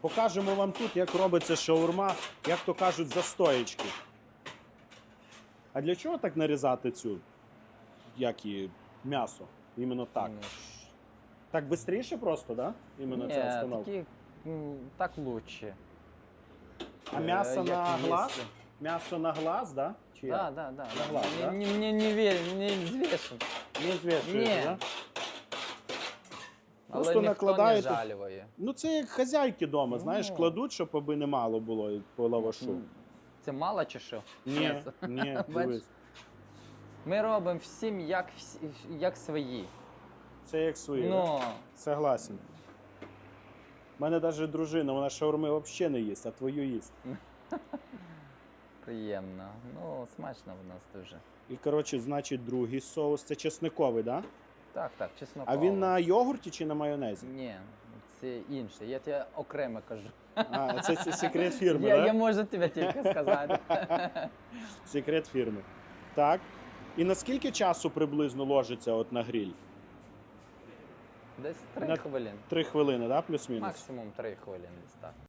Покажемо вам тут, як робиться шаурма, як то кажуть, за стоєчки. А для чого так нарізати цю як її, м'ясо? Іменно так. Так швидше просто, да? Іменно ця Ні, установка. такі, м, так лучше. А Е, м'ясо як на глаз? М'ясо на глаз, да? Чи як? Да, да, да. На глаз, не, да? Не, не, не, не звішен. Не Ні. да? Але Просто ніхто накладаєте. не жалює. Ну це як хазяйки вдома, знаєш, Ну. кладуть, щоб аби не мало було по лавашу. Це мало чи що? Ні, ні, дивись. Ми робимо всім як, всі- як свої. Це як свої. Ну, Согласен. У мене навіть дружина, вона шаурми взагалі не їсть, а твою їсть. приємно. Ну, смачно в нас дуже. І коротше, значить, другий соус це чесниковий, да? Так, так, чесно. А він на йогурті чи на майонезі? Ні, це інше. Я тебе окремо кажу. А, це, це секрет фірми, я, да? я можу тебе тільки сказати. Секрет фірми. Так. І наскільки часу приблизно ложиться от на гриль? Десь три На- хвилини. Три хвилини, да, плюс-мінус? Максимум три хвилини десь так.